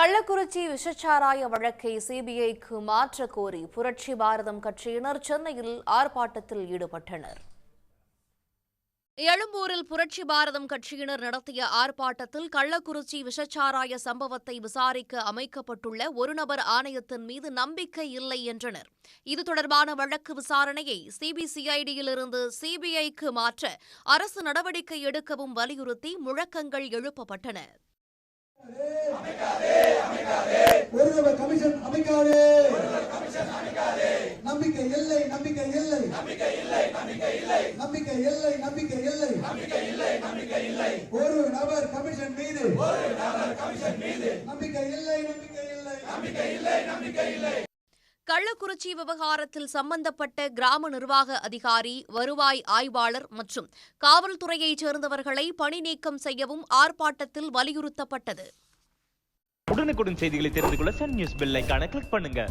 கள்ளக்குறிச்சி விஷச்சாராய வழக்கை சிபிஐக்கு மாற்ற கோரி புரட்சி பாரதம் கட்சியினர் சென்னையில் ஆர்ப்பாட்டத்தில் ஈடுபட்டனர். எழும்பூரில் புரட்சி பாரதம் கட்சியினர் நடத்திய ஆர்ப்பாட்டத்தில் கள்ளக்குறிச்சி விஷச்சாராய சம்பவத்தை விசாரிக்க அமைக்கப்பட்டுள்ள ஒருநபர் ஆணையத்தின் மீது நம்பிக்கை இல்லை என்றனர். இது தொடர்பான வழக்கு விசாரணையை சிபிசிஐடியிலிருந்து சிபிஐக்கு மாற்ற அரசு நடவடிக்கை எடுக்கவும் வலியுறுத்தி முழக்கங்கள் எழுப்பப்பட்டன. ஒருவர் கமிஷன் அமைக்காதே. நம்பிக்கை இல்லை நம்பிக்கை இல்லை. நம்பிக்கை இல்லை நம்பிக்கை இல்லை. ஒரு நபர் கமிஷன் மீது. நம்பிக்கை இல்லை நம்பிக்கை இல்லை. கள்ளக்குறிச்சி விவகாரத்தில் சம்பந்தப்பட்ட கிராம நிர்வாக அதிகாரி வருவாய் ஆய்வாளர் மற்றும் காவல்துறையைச் சேர்ந்தவர்களை பணி நீக்கம் செய்யவும் ஆர்ப்பாட்டத்தில் வலியுறுத்தப்பட்டது. உடனுக்குடன் செய்திகளை தெரிந்து கொள்ள சன் நியூஸ் பெல் கிளிக் பண்ணுங்க.